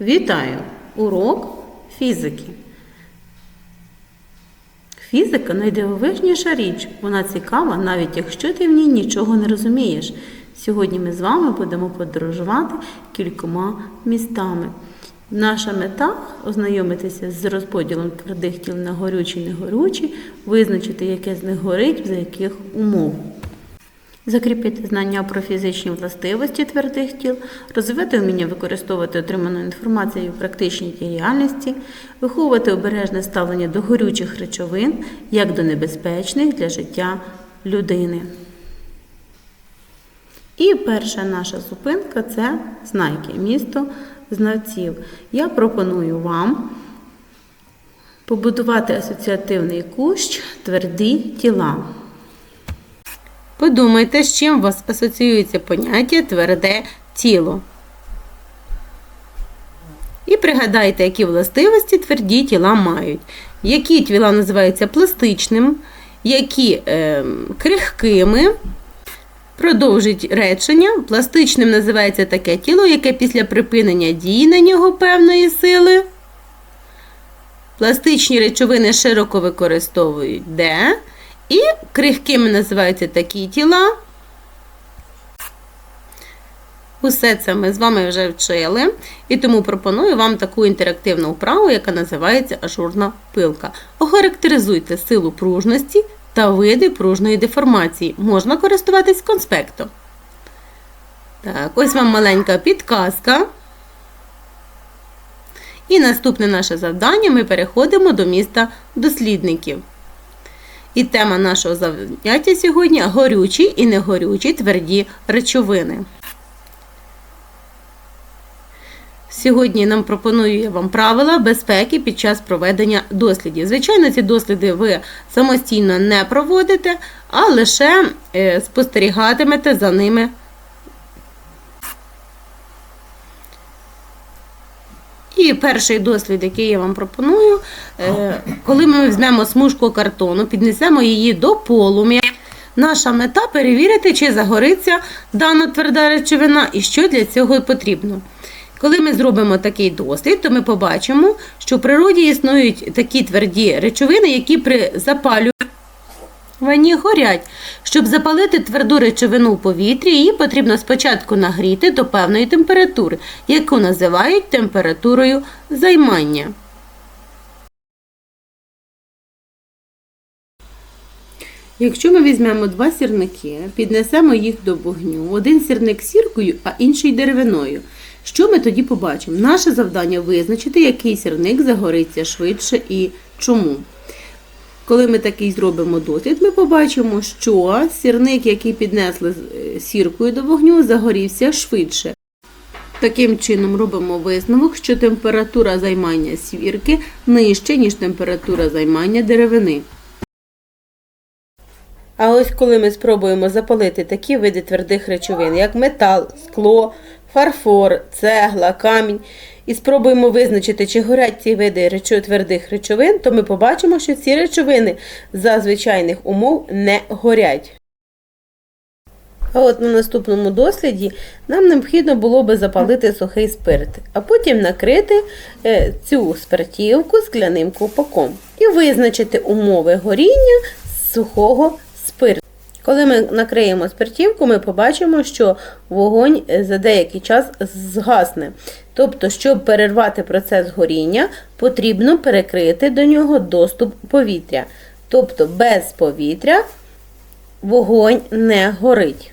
Вітаю! Урок фізики. Фізика найдивовижніша річ. Вона цікава, навіть якщо ти в ній нічого не розумієш. Сьогодні ми з вами будемо подорожувати кількома містами. Наша мета ознайомитися з розподілом твердих тіл на горючі і негорючі, визначити, яке з них горить, за яких умов. Закріпити знання про фізичні властивості твердих тіл, розвивати вміння використовувати отриману інформацію в практичній діяльності, виховувати обережне ставлення до горючих речовин як до небезпечних для життя людини. І перша наша зупинка це знайки, місто знавців. Я пропоную вам побудувати асоціативний кущ тверді тіла. Подумайте, з чим у вас асоціюється поняття тверде тіло. І пригадайте, які властивості тверді тіла мають. Які тіла називаються пластичним, які е, крихкими. Продовжить речення. Пластичним називається таке тіло, яке після припинення дії на нього певної сили. Пластичні речовини широко використовують де. І крихкими називаються такі тіла. Усе це ми з вами вже вчили, і тому пропоную вам таку інтерактивну вправу, яка називається ажурна пилка. Охарактеризуйте силу пружності та види пружної деформації. Можна користуватись конспектом. Так, ось вам маленька підказка. І наступне наше завдання ми переходимо до міста дослідників. І тема нашого заняття сьогодні горючі і негорючі тверді речовини. Сьогодні нам пропоную вам правила безпеки під час проведення дослідів. Звичайно, ці досліди ви самостійно не проводите, а лише е, спостерігатимете за ними. І перший дослід, який я вам пропоную, е, коли ми візьмемо смужку картону, піднесемо її до полум'я. Наша мета перевірити, чи загориться дана тверда речовина і що для цього потрібно. Коли ми зробимо такий дослід, то ми побачимо, що в природі існують такі тверді речовини, які при запалюванні горять. Щоб запалити тверду речовину в повітрі, її потрібно спочатку нагріти до певної температури, яку називають температурою займання. Якщо ми візьмемо два сірники, піднесемо їх до вогню, один сірник сіркою, а інший деревиною. Що ми тоді побачимо? Наше завдання визначити, який сірник загориться швидше і чому. Коли ми такий зробимо дослід, ми побачимо, що сірник, який піднесли з- сіркою до вогню, загорівся швидше. Таким чином робимо висновок, що температура займання свірки нижча, ніж температура займання деревини. А ось коли ми спробуємо запалити такі види твердих речовин, як метал, скло, фарфор, цегла, камінь, і спробуємо визначити, чи горять ці види речо- твердих речовин, то ми побачимо, що ці речовини за звичайних умов не горять. А от на наступному досліді нам необхідно було би запалити сухий спирт, а потім накрити е, цю спиртівку скляним ковпаком і визначити умови горіння сухого. Коли ми накриємо спиртівку, ми побачимо, що вогонь е, за деякий час згасне. Тобто, щоб перервати процес горіння, потрібно перекрити до нього доступ повітря. Тобто без повітря вогонь не горить.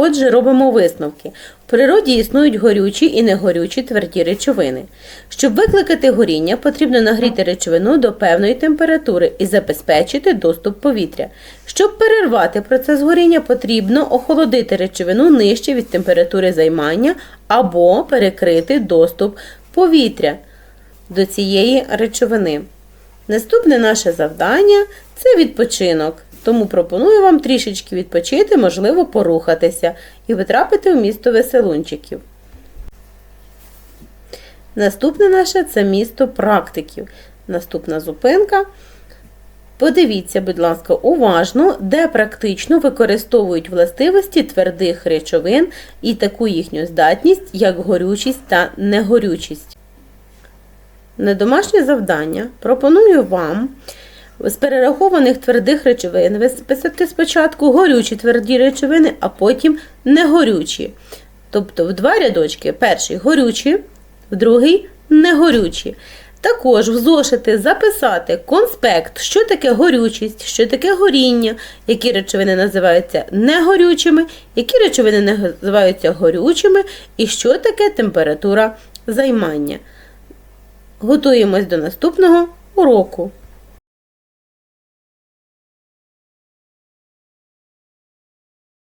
Отже, робимо висновки. В природі існують горючі і негорючі тверді речовини. Щоб викликати горіння, потрібно нагріти речовину до певної температури і забезпечити доступ повітря. Щоб перервати процес горіння, потрібно охолодити речовину нижче від температури займання або перекрити доступ повітря до цієї речовини. Наступне наше завдання це відпочинок. Тому пропоную вам трішечки відпочити, можливо, порухатися і потрапити в місто веселунчиків. Наступне наше це місто практиків. Наступна зупинка Подивіться, будь ласка, уважно, де практично використовують властивості твердих речовин і таку їхню здатність, як горючість та негорючість. На домашнє завдання пропоную вам з перерахованих твердих речовин виписати спочатку горючі тверді речовини, а потім негорючі. Тобто в два рядочки: перший горючі, в другий негорючі. Також в зошити записати конспект, що таке горючість, що таке горіння, які речовини називаються негорючими, які речовини називаються горючими, і що таке температура займання. Готуємось до наступного уроку.